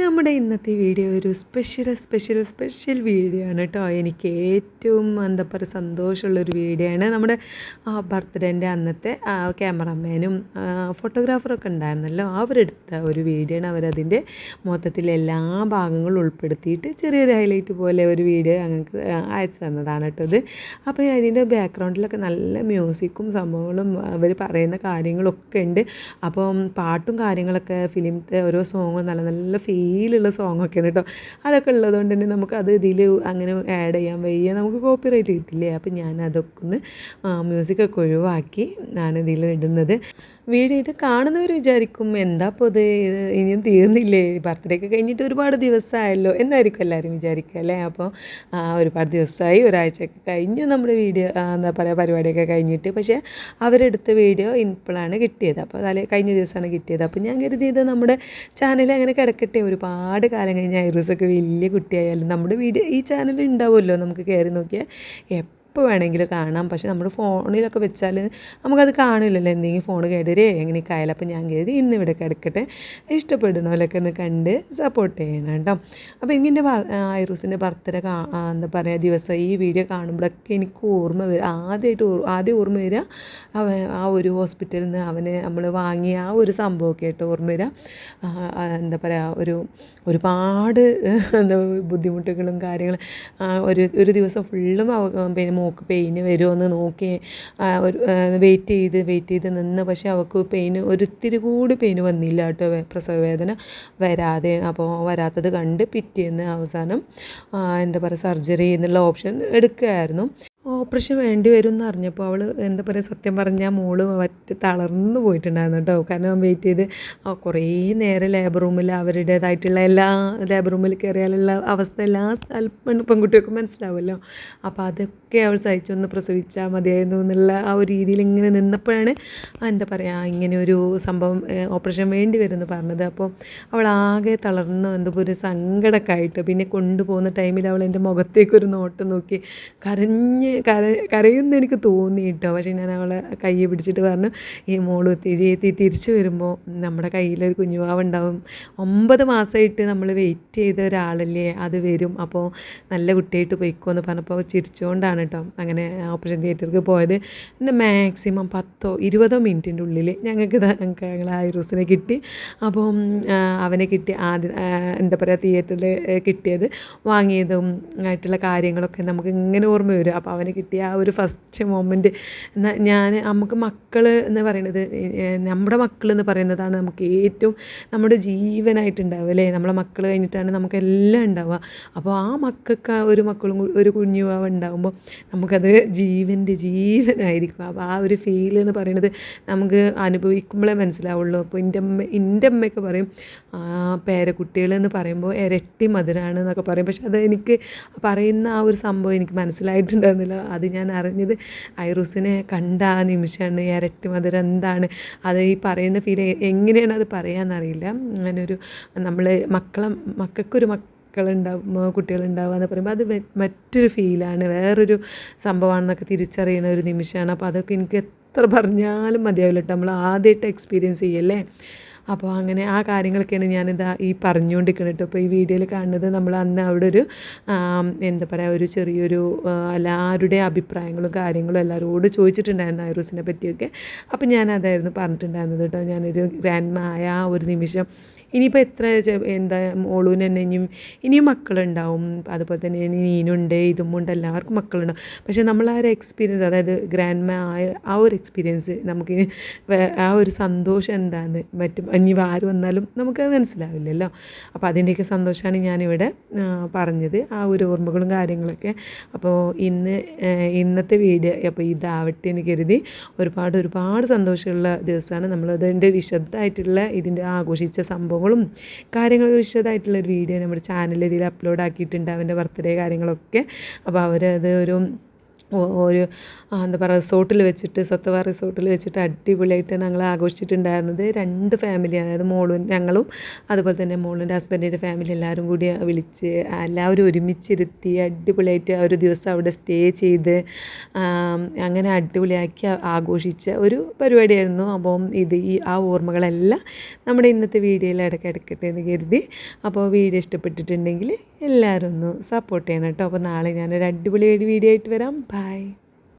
നമ്മുടെ ഇന്നത്തെ വീഡിയോ ഒരു സ്പെഷ്യൽ സ്പെഷ്യൽ സ്പെഷ്യൽ വീഡിയോ ആണ് കേട്ടോ എനിക്ക് ഏറ്റവും എന്താ പറയുക സന്തോഷമുള്ളൊരു വീഡിയോ ആണ്. നമ്മുടെ ബർത്ത്ഡേന്റെ അന്നത്തെ ക്യാമറമാനും ഫോട്ടോഗ്രാഫറൊക്കെ ഉണ്ടായിരുന്നല്ലോ. അവരെടുത്ത ഒരു വീഡിയോ ആണ്. അവരതിന്റെ മൊത്തത്തിൽ എല്ലാ ഭാഗങ്ങളും ഉൾപ്പെടുത്തിയിട്ട് ചെറിയൊരു ഹൈലൈറ്റ് പോലെ ഒരു വീഡിയോ ഞങ്ങൾക്ക് അയച്ചു തന്നതാണ് കേട്ടോ ഇത്. അപ്പോൾ അതിന്റെ ബാക്ക്ഗ്രൗണ്ടിലൊക്കെ നല്ല മ്യൂസിക്കും സംഭവങ്ങളും അവർ പറയുന്ന കാര്യങ്ങളൊക്കെ ഉണ്ട്. അപ്പം പാട്ടും കാര്യങ്ങളൊക്കെ ഫിലിമത്തെ ഓരോ സോങ്ങും നല്ല നല്ല ഫീലുള്ള സോങ്ങൊക്കെയാണ് കേട്ടോ. അതൊക്കെ ഉള്ളതുകൊണ്ട് തന്നെ നമുക്ക് അത് ഇതിൽ അങ്ങനെ ആഡ് ചെയ്യാൻ വയ്യ. നമുക്ക് കോപ്പി റൈറ്റ് കിട്ടില്ലേ? അപ്പം ഞാൻ അതൊക്കെ ഒന്ന് മ്യൂസിക്കൊക്കെ ഒഴിവാക്കി ആണ് ഇതിൽ ഇടുന്നത്. വീഡിയോ ഇത് കാണുന്നവർ വിചാരിക്കും എന്താ ഇപ്പോൾ ഇത്? ഇനിയും തീർന്നില്ലേ? ബർത്ത്ഡേ ഒക്കെ കഴിഞ്ഞിട്ട് ഒരുപാട് ദിവസമായല്ലോ എന്നായിരിക്കും എല്ലാവരും വിചാരിക്കുക അല്ലേ? അപ്പോൾ ഒരുപാട് ദിവസമായി ഒരാഴ്ചയൊക്കെ കഴിഞ്ഞു നമ്മുടെ വീഡിയോ എന്താ പറയുക പരിപാടിയൊക്കെ കഴിഞ്ഞിട്ട്. പക്ഷേ അവരെടുത്ത വീഡിയോ ഇപ്പോഴാണ് കിട്ടിയത്. അപ്പോൾ തലേ കഴിഞ്ഞ ദിവസമാണ് കിട്ടിയത്. അപ്പോൾ ഞാൻ കരുതിയത് നമ്മുടെ ചാനൽ അങ്ങനെ കിടക്കട്ടെ ഒരുപാട് കാലം കഴിഞ്ഞ് ഐറിസൊക്കെ വലിയ കുട്ടിയായാലും നമ്മുടെ വീഡിയോ ഈ ചാനൽ ഉണ്ടാവുമല്ലോ നമുക്ക് കയറി നോക്കിയാൽ. എപ്പോൾ വേണമെങ്കിലും കാണാം. പക്ഷെ നമ്മൾ ഫോണിലൊക്കെ വെച്ചാൽ നമുക്കത് കാണില്ലല്ലോ എന്തെങ്കിലും ഫോൺ കേടരേ എങ്ങനെയൊക്കെ ആയാലും അപ്പോൾ ഞാൻ കരുതി ഇന്ന് ഇവിടെ കിടക്കട്ടെ. ഇഷ്ടപ്പെടുന്നവരൊക്കെ ഒന്ന് കണ്ട് സപ്പോർട്ട് ചെയ്യണം കേട്ടോ. അപ്പോൾ എങ്ങനെ ഐറൂസിന്റെ ബർത്ത്ഡേ എന്താ പറയുക ദിവസം ഈ വീഡിയോ കാണുമ്പോഴൊക്കെ എനിക്ക് ഓർമ്മ വരും ആദ്യമായിട്ട് ആദ്യം ഓർമ്മ വരിക അവ ആ ഒരു ഹോസ്പിറ്റലിൽ നിന്ന് അവന് നമ്മൾ വാങ്ങിയ ആ ഒരു സംഭവമൊക്കെ ആയിട്ട് ഓർമ്മ വരിക. എന്താ പറയുക ഒരു ഒരുപാട് എന്താ ബുദ്ധിമുട്ടുകളും കാര്യങ്ങളും ഒരു ഒരു ദിവസം ഫുള്ളും പിന്നെ മോക്ക് പെയിന് വരുമോയെന്ന് നോക്കി ഒരു വെയിറ്റ് ചെയ്ത് വെയിറ്റ് ചെയ്ത് നിന്ന്. പക്ഷേ അവൾക്ക് പെയിന് ഒരിത്തിരി കൂടി പെയിന് വന്നില്ല കേട്ടോ പ്രസവ വേദന വരാതെ. അപ്പോൾ വരാത്തത് കണ്ട് പിറ്റേന്ന് അവസാനം എന്താ പറയുക സർജറി എന്നുള്ള ഓപ്ഷൻ എടുക്കുകയായിരുന്നു. ഓപ്പറേഷൻ വേണ്ടി വരും എന്ന് അറിഞ്ഞപ്പോൾ അവൾ എന്താ പറയുക സത്യം പറഞ്ഞാൽ മോൾ മറ്റ് തളർന്നു പോയിട്ടുണ്ടായിരുന്നു കേട്ടോ. കാരണം വെയിറ്റ് ചെയ്ത് കുറേ നേരം ലേബർ റൂമിൽ അവരുടേതായിട്ടുള്ള എല്ലാ ലേബർ റൂമിൽ കയറിയാലുള്ള അവസ്ഥ എല്ലാ പെൺകുട്ടികൾക്കും മനസ്സിലാവുമല്ലോ. അപ്പോൾ അതൊക്കെ അവൾ സഹിച്ചൊന്ന് പ്രസവിച്ചാൽ മതിയായിരുന്നു എന്നുള്ള ആ ഒരു രീതിയിൽ ഇങ്ങനെ നിന്നപ്പോഴാണ് എന്താ പറയുക ഇങ്ങനെ ഒരു സംഭവം ഓപ്പറേഷൻ വേണ്ടി വരുമെന്ന് പറഞ്ഞത്. അപ്പോൾ അവൾ ആകെ തളർന്നു എന്തോ ഒരു സങ്കടമൊക്കെ ആയിട്ട് പിന്നെ കൊണ്ടുപോകുന്ന ടൈമിൽ അവൾ എന്റെ മുഖത്തേക്കൊരു നോട്ടം നോക്കി കരഞ്ഞ് കര കരയുമെന്ന് എനിക്ക് തോന്നി കേട്ടോ പക്ഷേ ഞാൻ അവളെ കൈ പിടിച്ചിട്ട് പറഞ്ഞു ഈ മോൾ ചേത്തി തിരിച്ചു വരുമ്പോൾ നമ്മുടെ കയ്യിലൊരു കുഞ്ഞുവാവ് ഉണ്ടാവും ഒമ്പത് മാസമായിട്ട് നമ്മൾ വെയിറ്റ് ചെയ്ത ഒരാളല്ലേ അത് വരും. അപ്പോൾ നല്ല കുട്ടിയായിട്ട് പോയിക്കോ എന്ന് പറഞ്ഞപ്പോൾ ചിരിച്ചുകൊണ്ടാണ് കേട്ടോ അങ്ങനെ ഓപ്പറേഷൻ തിയേറ്ററിൽ പോയത്. പിന്നെ മാക്സിമം പത്തോ ഇരുപതോ മിനിറ്റിന്റെ ഉള്ളിൽ ഞങ്ങൾക്ക് ഞങ്ങൾക്ക് ഞങ്ങൾ ആ ഐറൂസിനെ കിട്ടി. അപ്പം അവനെ കിട്ടി ആദ്യം എന്താ പറയുക തിയേറ്ററിൽ കിട്ടിയത്. വാങ്ങിയതും ആയിട്ടുള്ള കാര്യങ്ങളൊക്കെ നമുക്ക് ഇങ്ങനെ ഓർമ്മ വരും. അപ്പോൾ അവന് കിട്ടിയ ആ ഒരു ഫസ്റ്റ് എന്നാൽ ഞാൻ നമുക്ക് മക്കൾ എന്ന് പറയുന്നത് നമ്മുടെ മക്കൾ എന്ന് പറയുന്നതാണ് നമുക്ക് ഏറ്റവും നമ്മുടെ ജീവനായിട്ടുണ്ടാവുക അല്ലേ? നമ്മളെ മക്കൾ കഴിഞ്ഞിട്ടാണ് നമുക്കെല്ലാം ഉണ്ടാവുക. അപ്പോൾ ആ മക്കൾക്ക് ഒരു മക്കളും ഒരു കുഞ്ഞുവാവ് ഉണ്ടാകുമ്പോൾ നമുക്കത് ജീവന്റെ ജീവനായിരിക്കും. അപ്പോൾ ആ ഒരു ഫീൽ എന്ന് പറയുന്നത് നമുക്ക് അനുഭവിക്കുമ്പോഴേ മനസ്സിലാവുള്ളൂ. അപ്പോൾ എന്റെ അമ്മ എന്റെ അമ്മയൊക്കെ പറയും പേരക്കുട്ടികൾ എന്ന് പറയുമ്പോൾ ഇരട്ടി മധുരമാണ് എന്നൊക്കെ പറയും. പക്ഷെ അത് എനിക്ക് പറയുന്ന ആ ഒരു സംഭവം എനിക്ക് മനസ്സിലായിട്ടുണ്ടായിരുന്നില്ല. അത് ഞാൻ അറിഞ്ഞത് ഐറൂസിനെ കണ്ട ആ നിമിഷമാണ്. ഇരട്ടി മധുരം എന്താണ്? അത് ഈ പറയുന്ന ഫീൽ എങ്ങനെയാണ് അത് പറയാമെന്നറിയില്ല അങ്ങനൊരു നമ്മൾ മക്കളെ മക്കൾക്കൊരു മക്ക മക്കളുണ്ടാവും കുട്ടികളുണ്ടാവുക എന്ന് പറയുമ്പോൾ അത് മറ്റൊരു ഫീലാണ് വേറൊരു സംഭവമാണെന്നൊക്കെ തിരിച്ചറിയുന്ന ഒരു നിമിഷമാണ്. അപ്പോൾ അതൊക്കെ എനിക്ക് എത്ര പറഞ്ഞാലും മതിയാവില്ല കേട്ടോ. നമ്മൾ ആദ്യമായിട്ട് എക്സ്പീരിയൻസ് ചെയ്യല്ലേ? അപ്പോൾ അങ്ങനെ ആ കാര്യങ്ങളൊക്കെയാണ് ഞാനിതാ ഈ പറഞ്ഞുകൊണ്ടിരിക്കുന്നത്. കേട്ടോ അപ്പോൾ ഈ വീഡിയോയിൽ കാണുന്നത് നമ്മൾ അന്ന് അവിടെ ഒരു എന്താ പറയുക ഒരു ചെറിയൊരു എല്ലാവരുടെ അഭിപ്രായങ്ങളും കാര്യങ്ങളും എല്ലാവരോട് ചോദിച്ചിട്ടുണ്ടായിരുന്നു ഐറൂസിനെ പറ്റിയൊക്കെ. അപ്പോൾ ഞാൻ അതായിരുന്നു പറഞ്ഞിട്ടുണ്ടായിരുന്നത് കേട്ടോ. ഞാനൊരു ഗ്രാൻഡ് ആയ ആ ഒരു നിമിഷം ഇനിയിപ്പോൾ എത്ര എന്താ മോളൂന് തന്നെ ഇനിയും ഇനിയും മക്കളുണ്ടാവും. അതുപോലെ തന്നെ ഇനി നീനുണ്ട് ഇതുമുണ്ട് എല്ലാവർക്കും മക്കളുണ്ടാവും പക്ഷേ നമ്മൾ ആ ഒരു എക്സ്പീരിയൻസ് അതായത് ഗ്രാൻഡ് മാ ആയ ആ ഒരു എക്സ്പീരിയൻസ് നമുക്ക് ആ ഒരു സന്തോഷം എന്താണെന്ന് മറ്റും ഇനി ആര് വന്നാലും നമുക്ക് മനസ്സിലാവില്ലല്ലോ. അപ്പോൾ അതിന്റെയൊക്കെ സന്തോഷമാണ് ഞാനിവിടെ പറഞ്ഞത്. ആ ഒരു ഓർമ്മകളും കാര്യങ്ങളൊക്കെ അപ്പോൾ ഇന്ന് ഇന്നത്തെ വീഡിയോ അപ്പോൾ ഇതാവട്ടെ എന്ന് കരുതി ഒരുപാട് ഒരുപാട് സന്തോഷമുള്ള ദിവസമാണ്. നമ്മളതിന്റെ വിശദമായിട്ടുള്ള ഇതിന്റെ ആഘോഷിച്ച സംഭവം സംഭവങ്ങളും കാര്യങ്ങളൊക്കെ വിശദമായിട്ടുള്ള ഒരു വീഡിയോ നമ്മുടെ ചാനലിൽ അപ്ലോഡ് ആക്കിയിട്ടുണ്ട് അവന്റെ ബർത്ത്ഡേ കാര്യങ്ങളൊക്കെ. അപ്പോൾ അവരത് ഒരു ഒരു എന്താ പറയുക റിസോർട്ടിൽ വെച്ചിട്ട് സത്വ റിസോർട്ടിൽ വെച്ചിട്ട് അടിപൊളിയായിട്ട് ഞങ്ങൾ ആഘോഷിച്ചിട്ടുണ്ടായിരുന്നത് രണ്ട് ഫാമിലി അതായത് മോളും ഞങ്ങളും അതുപോലെ തന്നെ മോളിന്റെ ഹസ്ബൻഡിന്റെ ഫാമിലി എല്ലാവരും കൂടി വിളിച്ച് എല്ലാവരും ഒരുമിച്ചിരുത്തി അടിപൊളിയായിട്ട് ഒരു ദിവസം അവിടെ സ്റ്റേ ചെയ്ത് അങ്ങനെ അടിപൊളിയാക്കി ആഘോഷിച്ച ഒരു പരിപാടിയായിരുന്നു. അപ്പം ഇത് ഈ ആ ഓർമ്മകളെല്ലാം നമ്മുടെ ഇന്നത്തെ വീഡിയോയിൽ ഇടയ്ക്ക് എടുക്കട്ടെ എന്ന് കരുതി. അപ്പോൾ വീഡിയോ ഇഷ്ടപ്പെട്ടിട്ടുണ്ടെങ്കിൽ എല്ലാവരും ഒന്ന് സപ്പോർട്ട് ചെയ്യണം കേട്ടോ. അപ്പോൾ നാളെ ഞാനൊരു അടിപൊളി വീഡിയോ ആയിട്ട് വരാം. Bye.